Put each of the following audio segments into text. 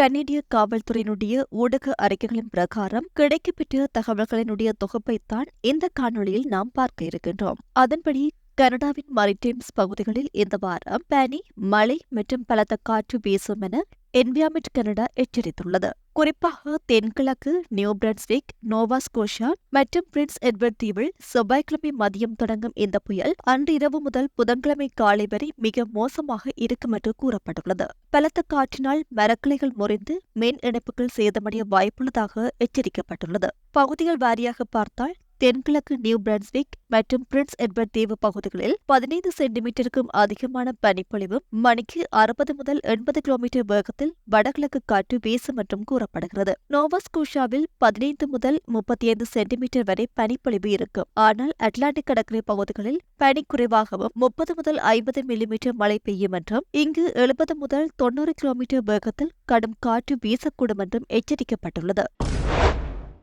கனேடிய காவல்துறையினுடைய ஊடக அறிக்கைகளின் பிரகாரம் கிடைக்கப்பெற்ற தகவல்களினுடைய தொகுப்பைத்தான் இந்த காணொலியில் நாம் பார்க்க இருக்கின்றோம். அதன்படி கனடாவின் மரிடைம்ஸ் பகுதிகளில் இந்த வாரம் பனி மழை மற்றும் பலத்த காற்று வீசும் என என்வியாமெட் கனடா எச்சரித்துள்ளது. குறிப்பாக தென்கிழக்கு நியூ பிரன்ஸ்விக் நோவா ஸ்கோஷா மற்றும் பிரின்ஸ் எட்வர்ட் தீவில் செவ்வாய்க்கிழமை மதியம் தொடங்கும் இந்த புயல் அன்று இரவு முதல் புதன்கிழமை காலை வரை மிக மோசமாக இருக்கும் என்று கூறப்பட்டுள்ளது. பலத்த காற்றினால் மரக்கிளைகள் முறிந்து மின் இணைப்புகள் சேதமடைய வாய்ப்புள்ளதாக எச்சரிக்கப்பட்டுள்ளது. பகுதிகள் வாரியாக பார்த்தால் தென்கிழக்கு நியூ பிரன்ஸ்விக் மற்றும் பிரின்ஸ் எட்வர்ட் தீவு பகுதிகளில் பதினைந்து சென்டிமீட்டருக்கும் அதிகமான பனிப்பொழிவும் மணிக்கு அறுபது முதல் எண்பது கிலோமீட்டர் வேகத்தில் வடகிழக்கு காற்று வீசும் மற்றும் கூறப்படுகிறது. நோவஸ்கூஷாவில் பதினைந்து முதல் முப்பத்தி ஐந்து சென்டிமீட்டர் வரை பனிப்பொழிவு இருக்கும். ஆனால் அட்லாண்டிக் கடற்கரை பகுதிகளில் பனி குறைவாகவும் முப்பது முதல் ஐம்பது மில்லிமீட்டர் மழை பெய்யும் என்றும் இங்கு எழுபது முதல் தொன்னூறு கிலோமீட்டர் வேகத்தில் கடும் காற்று வீசக்கூடும் என்றும் எச்சரிக்கப்பட்டுள்ளது.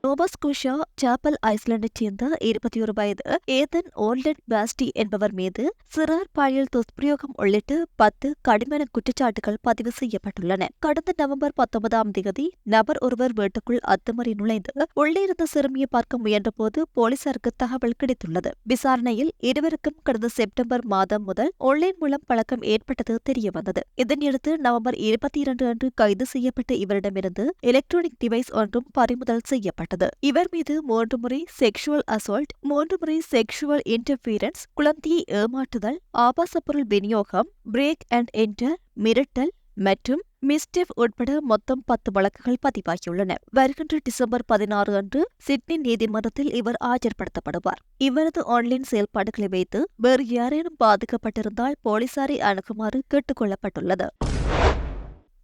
நோபஸ்கோஷா சாப்பல் ஐஸ்லாண்டைச் சேர்ந்த இருபத்தி ஒரு வயது ஏதன் ஓல்டன் பாஸ்டி என்பவர் மீது சிறார் பாலியல் துஷ்பிரயோகம் உள்ளிட்ட பத்து கடுமையான குற்றச்சாட்டுகள் பதிவு செய்யப்பட்டுள்ளன கடந்த நவம்பர் பத்தொன்பதாம் தேதி நபர் ஒருவர் வீட்டுக்குள் அத்துமறி நுழைந்து உள்ளே இருந்த சிறுமியை பார்க்க முயன்றபோது போலீசாருக்கு தகவல் கிடைத்துள்ளது விசாரணையில் இருவருக்கும் கடந்த செப்டம்பர் மாதம் முதல் ஆன்லைன் மூலம் பழக்கம் ஏற்பட்டது தெரியவந்தது இதனையடுத்து நவம்பர் இருபத்தி இரண்டு அன்று கைது செய்யப்பட்ட இவரிடமிருந்து எலக்ட்ரானிக் டிவைஸ் ஒன்றும் பறிமுதல் செய்யப்பட்டது செய்யப்பட்டது இவர் மீது மூன்று முறை செக்ஷுவல் அசால்ட் மூன்று முறை செக்ஷுவல் இன்டர்ஃபியரன்ஸ் குழந்தையை ஏமாற்றுதல் ஆபாச பொருள் விநியோகம் பிரேக் அண்ட் என்டர் மிரட்டல் மற்றும் மிஸ்டெஃப் உட்பட மொத்தம் பத்து வழக்குகள் பதிவாகியுள்ளன. வருகின்ற டிசம்பர் பதினாறு அன்று சிட்னி நீதிமன்றத்தில் இவர் ஆஜர்படுத்தப்படுவார். இவரது ஆன்லைன் செயல்பாடுகளை வைத்து வேறு யாரேனும் பாதிக்கப்பட்டிருந்தால் போலீசாரை அணுகுமாறு கேட்டுக்கொள்ளப்பட்டுள்ளது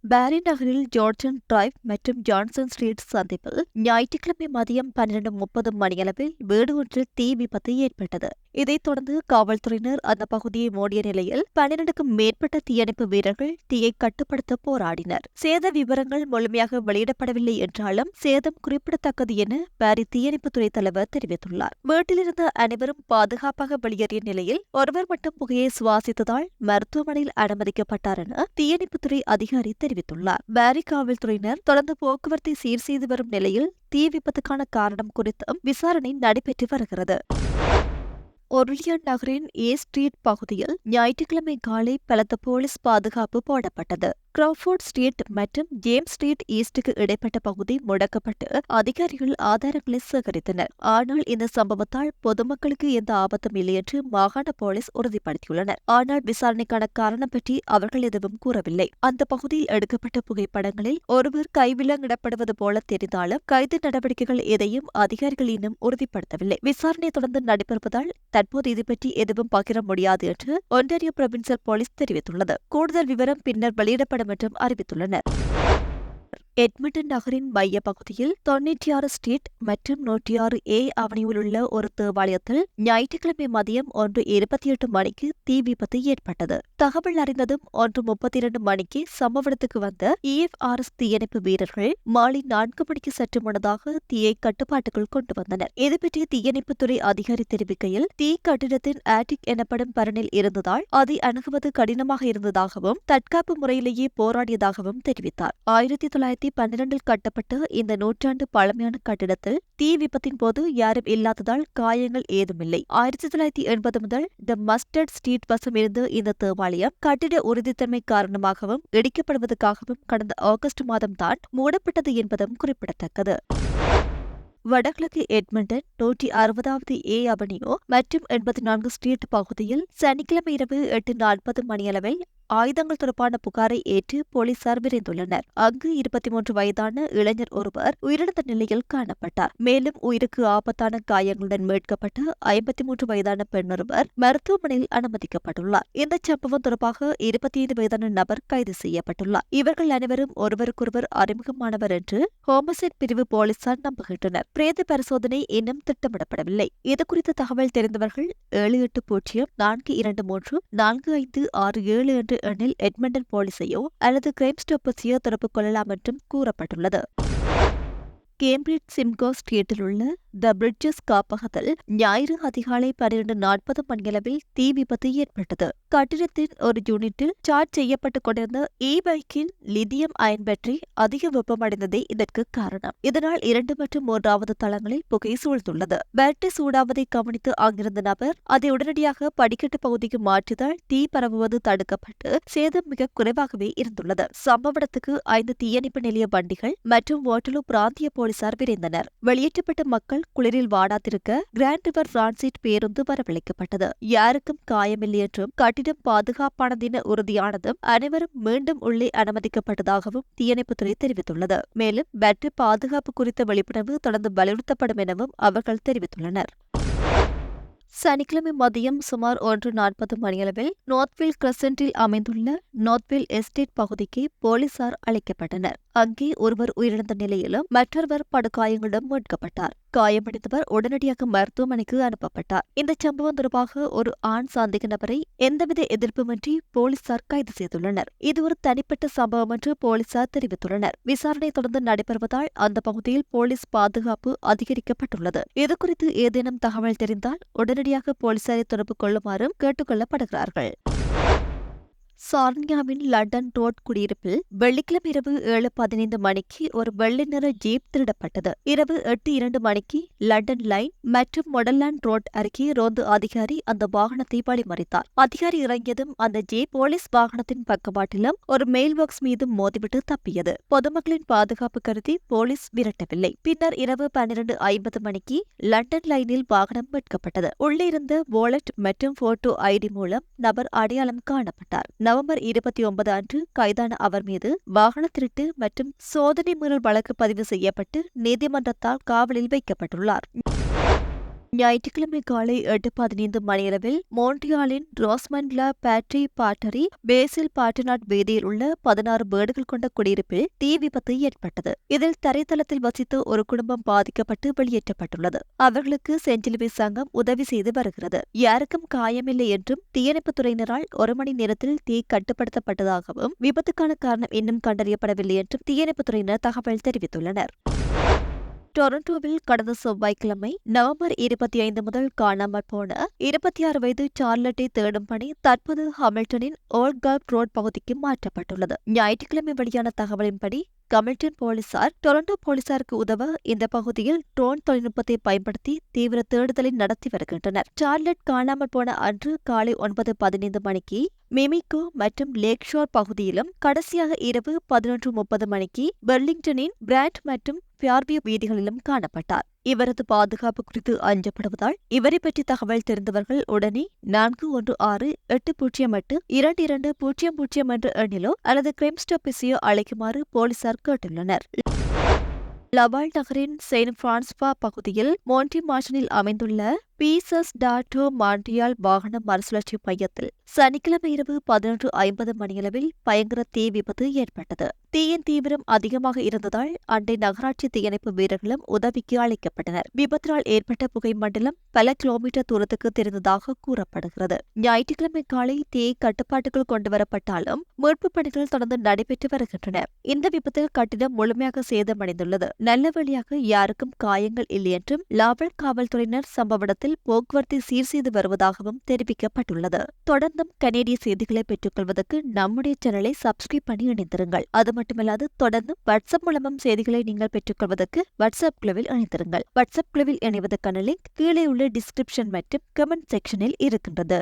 பாரி நகரில் ஜார்ஜன் டிரைவ் மற்றும் ஜான்சன் ஸ்ட்ரீட் சந்திப்பில் ஞாயிற்றுக்கிழமை மதியம் பன்னிரண்டு முப்பது மணியளவில் வீடு ஒன்றில் தீ விபத்து ஏற்பட்டது இதைத் தொடர்ந்து காவல்துறையினர் அந்த பகுதியை மோடிய நிலையில் பன்னிரண்டுக்கும் மேற்பட்ட தீயணைப்பு வீரர்கள் தீயை கட்டுப்படுத்த போராடினர். சேத விவரங்கள் முழுமையாக வெளியிடப்படவில்லை என்றாலும் சேதம் குறிப்பிடத்தக்கது என பாரி தீயணைப்புத்துறை தலைவர் தெரிவித்துள்ளார். வீட்டிலிருந்த அனைவரும் பாதுகாப்பாக வெளியேறிய நிலையில் ஒருவர் மட்டும் புகையை சுவாசித்ததால் மருத்துவமனையில் அனுமதிக்கப்பட்டார் என தீயணைப்புத்துறை அதிகாரி தெரிவித்துள்ளார். பாரி காவல்துறையினர் தொடர்ந்து போக்குவரத்தை சீர் செய்து வரும் நிலையில் தீ விபத்துக்கான காரணம் குறித்தும் விசாரணை நடைபெற்று வருகிறது. ஒர்லியன் நகரின் ஏ ஸ்ட்ரீட் பகுதியில் ஞாயிற்றுக்கிழமை காலை பலத்த போலீஸ் பாதுகாப்பு போடப்பட்டது. கிராஃபோர்ட் ஸ்ட்ரீட் மற்றும் ஜேம்ஸ் ஸ்ட்ரீட் ஈஸ்டுக்கு இடைப்பட்ட பகுதி முடக்கப்பட்டு அதிகாரிகள் ஆதாரங்களை சேகரித்தனர். ஆனால் இந்த சம்பவத்தால் பொதுமக்களுக்கு எந்த ஆபத்தும் இல்லை என்று மாகாண போலீஸ் உறுதிப்படுத்தியுள்ளனர். ஆனால் விசாரணைக்கான காரணம் பற்றி அவர்கள் எதுவும் கூறவில்லை. அந்த பகுதியில் எடுக்கப்பட்ட புகைப்படங்களில் ஒருவர் கைவிலங்கிடப்படுவது போல தெரிந்தாலும் கைது நடவடிக்கைகள் எதையும் அதிகாரிகள் இன்னும் உறுதிப்படுத்தவில்லை. விசாரணை தொடர்ந்து நடைபெறுவதால் தற்போது இது பற்றி எதுவும் பகிர முடியாது என்று ஒன்டாரியோ புரொவின்சியல் போலீஸ் தெரிவித்துள்ளது. கூடுதல் விவரம் பின்னர் வெளியிடப்படும் என்றும் அறிவித்துள்ளனர். எட்மிட்டன் நகரின் மைய பகுதியில் தொன்னூற்றி ஆறு ஸ்ட்ரீட் மற்றும் நூற்றி ஆறு ஏ அவனியில் உள்ள ஒரு தேவாலயத்தில் ஞாயிற்றுக்கிழமை மதியம் ஒன்று இருபத்தி எட்டு மணிக்கு தீ விபத்து ஏற்பட்டது. தகவல் அறிந்ததும் ஒன்று முப்பத்தி இரண்டு மணிக்கு சம்பவ இடத்துக்கு வந்த இஎஃப்ஆர்எஸ் தீயணைப்பு வீரர்கள் மாலை நான்கு மணிக்கு சற்று முன்னதாக தீயை கட்டுப்பாட்டுக்குள் கொண்டு வந்தனர். இதுபற்றி தீயணைப்புத்துறை அதிகாரி தெரிவிக்கையில் தீ கட்டிடத்தின் ஆட்டிக் எனப்படும் பரனில் இருந்ததால் அதை அணுகுவது கடினமாக இருந்ததாகவும் தற்காப்பு முறையிலேயே போராடியதாகவும் தெரிவித்தார். ஆயிரத்தி தொள்ளாயிரத்தி இரண்டாயிரத்தி பன்னிரண்டில் கட்டப்பட்ட இந்த நூற்றாண்டு பழமையான கட்டிடத்தில் தீ விபத்தின் போது யாரும் இல்லாததால் காயங்கள் ஏதுமில்லை. ஆயிரத்தி தொள்ளாயிரத்தி எண்பது முதல் த மஸ்டர்ட் ஸ்ட்ரீட் வசம் இருந்து இந்த தேவாலயம் கட்டிட உறுதித்தன்மை காரணமாகவும் இடிக்கப்படுவதற்காகவும் கடந்த ஆகஸ்ட் மாதம் தான் மூடப்பட்டது என்பதும் குறிப்பிடத்தக்கது. வடகிழக்கு எட்மண்டன் நூற்றி அறுபதாவது ஏ அவனியோ மற்றும் எண்பத்தி நான்கு ஸ்ட்ரீட் பகுதியில் சனிக்கிழமை இரவு எட்டு நாற்பது மணியளவில் ஆயுதங்கள் தொடர்பான புகாரை ஏற்று போலீசார் விரைந்துள்ளனர். அங்கு இருபத்தி மூன்று வயதான இளைஞர் ஒருவர் உயிரிழந்த நிலையில் காணப்பட்டார். மேலும் உயிருக்கு ஆபத்தான காயங்களுடன் மீட்கப்பட்ட ஐம்பத்தி மூன்று வயதான பெண்ணொருவர் மருத்துவமனையில் அனுமதிக்கப்பட்டுள்ளார். இந்த சம்பவம் தொடர்பாக இருபத்தி ஐந்து வயதான நபர் கைது செய்யப்பட்டுள்ளார். இவர்கள் அனைவரும் ஒருவருக்கொருவர் அறிமுகமானவர் என்று ஹோமசைட் பிரிவு போலீசார் நம்புகின்றனர். பிரேத பரிசோதனை இன்னும் திட்டமிடப்படவில்லை. இதுகுறித்த தகவல் தெரிந்தவர்கள் ஏழு எட்டு பூஜ்ஜியம் நான்கு இரண்டு மூன்று நான்கு ஐந்து ஆறு ஏழு என்று எண்ணில் எட்மண்டன் போலீஸையோ அல்லது கிரைம் ஸ்டாப்பர்ஸையோ தொடர்பு கொள்ளலாம் என்றும் கூறப்பட்டுள்ளது. கேம்பிரிட்ஜ் சிம்கோஸ் தியேட்டரில் உள்ள த பிரிட்ஜஸ் காப்பகத்தில் ஞாயிறு அதிகாலை பன்னிரண்டு நாற்பது மணியளவில் தீ விபத்து ஏற்பட்டது. கட்டிடத்தின் ஒரு யூனிட்டில் சார்ஜ் செய்யப்பட்டுக் கொண்டிருந்த இ பைக்கின் லிதியம் அயன் பேட்டரி அதிக வெப்பமடைந்ததே இதற்கு காரணம். இதனால் இரண்டு மற்றும் மூன்றாவது தளங்களில் புகை சூழ்ந்துள்ளது. பேட்டரி சூடாவதை கவனித்து அங்கிருந்த நபர் அதை உடனடியாக படிக்கட்டு பகுதிக்கு மாற்றியதால் தீ பரவுவது தடுக்கப்பட்டு சேதம் மிக குறைவாகவே இருந்துள்ளது. சம்பவ இடத்துக்கு ஐந்து தீயணைப்பு நிலைய வண்டிகள் மற்றும் ஓட்டலு பிராந்திய போலீசார் விரைந்தனர். வெளியேற்றப்பட்ட மக்கள் குளிரில் வாடாதிருக்க கிராண்ட் ரிவர் டிரான்சிட் பேருந்து வரவழைக்கப்பட்டது. யாருக்கும் காயமில்லை என்றும் கட்டிடம் பாதுகாப்பானது என உறுதியானதும் அனைவரும் மீண்டும் உள்ளே அனுமதிக்கப்பட்டதாகவும் தீயணைப்புத்துறை தெரிவித்துள்ளது. மேலும் பேட்டரி பாதுகாப்பு குறித்த விழிப்புணர்வு தொடர்ந்து வலியுறுத்தப்படும் எனவும் அவர்கள் தெரிவித்துள்ளனர். சனிக்கிழமை மதியம் சுமார் ஒன்று நாற்பது மணியளவில் நார்த்வில் கிரசண்டில் அமைந்துள்ள நார்த்வில் எஸ்டேட் பகுதிக்கு போலீசார் அழைக்கப்பட்டனர். அங்கே ஒருவர் உயிரிழந்த நிலையிலும் மற்றொருவர் படுகாயங்களுடன் மீட்கப்பட்டார். காயமடைந்தவர் உடனடியாக மருத்துவமனைக்கு அனுப்பப்பட்டார். இந்த சம்பவம் தொடர்பாக ஒரு ஆண் சந்தேக நபரை எந்தவித எதிர்ப்புமின்றி போலீசார் கைது செய்துள்ளனர். இது ஒரு தனிப்பட்ட சம்பவம் என்று போலீசார் தெரிவித்துள்ளனர். விசாரணை தொடர்ந்து நடைபெறுவதால் அந்த பகுதியில் போலீஸ் பாதுகாப்பு அதிகரிக்கப்பட்டுள்ளது. இதுகுறித்து ஏதேனும் தகவல் தெரிந்தால் உடனடியாக போலீசாரை தொடர்பு கொள்ளுமாறும் கேட்டுக் கொள்ளப்படுகிறார்கள் சார்னியாவின் லண்டன் ரோட் குடியிருப்பில் வெள்ளிக்கிழமை இரவு ஏழு பதினைந்து மணிக்கு ஒரு வெள்ளை நிற ஜீப் திருடப்பட்டது. இரவு எட்டு இரண்டு மணிக்கு லண்டன் லைன் மற்றும் மொடல்லாண்ட் ரோட் அருகே ரோந்து அதிகாரி அந்த வாகனத்தை வழிமறித்தார். அதிகாரி இறங்கியதும் அந்த ஜீப் போலீஸ் வாகனத்தின் பக்கவாட்டிலும் ஒரு மெயில் பாக்ஸ் மீதும் மோதிவிட்டு தப்பியது. பொதுமக்களின் பாதுகாப்பு கருதி போலீஸ் விரட்டவில்லை. பின்னர் இரவு பன்னிரண்டு ஐம்பது மணிக்கு லண்டன் லைனில் வாகனம் மீட்கப்பட்டது. உள்ளிருந்த வாலெட் மற்றும் போட்டோ ஐடி மூலம் நபர் அடையாளம் காணப்பட்டார். நவம்பர் இருபத்தி ஒன்பது அன்று கைதான அவர் மீது வாகன திருட்டு மற்றும் சோதனை மீறல் வழக்கு பதிவு செய்யப்பட்டு நீதிமன்றத்தால் காவலில் வைக்கப்பட்டுள்ளார். ஞாயிற்றுக்கிழமை காலை எட்டு பதினைந்து மணியளவில் மோன்ட்ரியாலின் ரோஸ்மன்லா பேட்ரி பாட்டரி பேசில் பாட்டனாட் வீதியில் உள்ள பதினாறு வீடுகள் கொண்ட குடியிருப்பில் தீ விபத்து ஏற்பட்டது. இதில் தரைத்தளத்தில் வசித்து ஒரு குடும்பம் பாதிக்கப்பட்டு வெளியேற்றப்பட்டுள்ளது. அவர்களுக்கு செஞ்சிலுவை சங்கம் உதவி செய்து வருகிறது. யாருக்கும் காயமில்லை என்றும் தீயணைப்புத் துறையினரால் ஒரு மணி நேரத்தில் தீ கட்டுப்படுத்தப்பட்டதாகவும் விபத்துக்கான காரணம் இன்னும் கண்டறியப்படவில்லை என்றும் தீயணைப்புத் துறையினர் தகவல் தெரிவித்துள்ளனர். டொரண்டோவில் கடந்த செவ்வாய்க்கிழமை நவம்பர் இருபத்தி ஐந்து முதல் காணாமல் போன இருபத்தி ஆறு வயது சார்லட்டை தேடும் பணி தற்போது ஹாமில்டனின் ஓல்ட் கல்ப் ரோட் பகுதிக்கு மாற்றப்பட்டுள்ளது. ஞாயிற்றுக்கிழமை வெளியான தகவலின்படி கமில்டன் போலீசார் டொரண்டோ போலீசாருக்கு உதவ இந்த பகுதியில் ட்ரோன் தொழில்நுட்பத்தை பயன்படுத்தி தீவிர தேடுதலை நடத்தி வருகின்றனர். சார்லட் காணாமல் போன அன்று காலை ஒன்பது பதினைந்து மணிக்கு மிமிகோ மற்றும் லேக் ஷோர் பகுதியிலும் கடைசியாக இரவு பதினொன்று முப்பது மணிக்கு பெர்லிங்டனின் பிராண்ட் மற்றும் பியார்வியூ வீதிகளிலும் காணப்பட்டார். இவரது பாதுகாப்பு குறித்து அஞ்சப்படுவதால் இவரை பற்றி தகவல் தெரிந்தவர்கள் உடனே நான்கு ஒன்று ஆறு எட்டு பூஜ்ஜியம் எட்டு இரண்டு இரண்டு பூஜ்ஜியம் பூஜ்ஜியம் என்ற எண்ணிலோ அல்லது கிரைம் ஸ்டாப்பிஸையோ அழைக்குமாறு போலீசார் கேட்டுள்ளனர். லவால் நகரின் செயின்ட் பிரான்ஸ்பா பகுதியில் மோன்டி மார்ஷனில் அமைந்துள்ள பீசஸ் டாட்டோ மாண்டியால் வாகன மறுசுழற்சி மையத்தில் சனிக்கிழமை இரவு பதினொன்று ஐம்பது மணியளவில் பயங்கர தீ விபத்து ஏற்பட்டது. தீயின் தீவிரம் அதிகமாக இருந்ததால் அண்டை நகராட்சி தீயணைப்பு வீரர்களும் உதவிக்கு அழைக்கப்பட்டனர். விபத்தினால் ஏற்பட்ட புகை மண்டலம் பல கிலோமீட்டர் தூரத்துக்கு தெரிந்ததாக கூறப்படுகிறது. ஞாயிற்றுக்கிழமை காலை தீ கட்டுப்பாட்டுக்குள் கொண்டுவரப்பட்டாலும் மீட்பு பணிகள் தொடர்ந்து நடைபெற்று வருகின்றன. இந்த விபத்தில் கட்டிடம் முழுமையாக சேதமடைந்துள்ளது. நல்ல வழியாக யாருக்கும் காயங்கள் இல்லை என்றும் லாவல் காவல்துறையினர் சம்பவ இடத்தில் போக்குவரத்தை சீர் செய்து வருவதாகவும் தெரிவிக்கப்பட்டுள்ளது. தொடர்ந்தும் கனேடிய செய்திகளை பெற்றுக்கொள்வதற்கு நம்முடைய சேனலை சப்ஸ்கிரைப் பண்ணி இணைந்திருங்கள். அது மட்டுமல்லாது தொடர்ந்து வாட்ஸ்அப் மூலமும் செய்திகளை நீங்கள் பெற்றுக்கொள்வதற்கு வாட்ஸ்அப் குழுவில் இணைந்திருங்கள். வாட்ஸ்அப் குழுவில் இணைவதற்கான லிங்க் கீழே உள்ள டிஸ்கிரிப்ஷன் மற்றும் கமெண்ட் செக்ஷனில் இருக்கின்றது.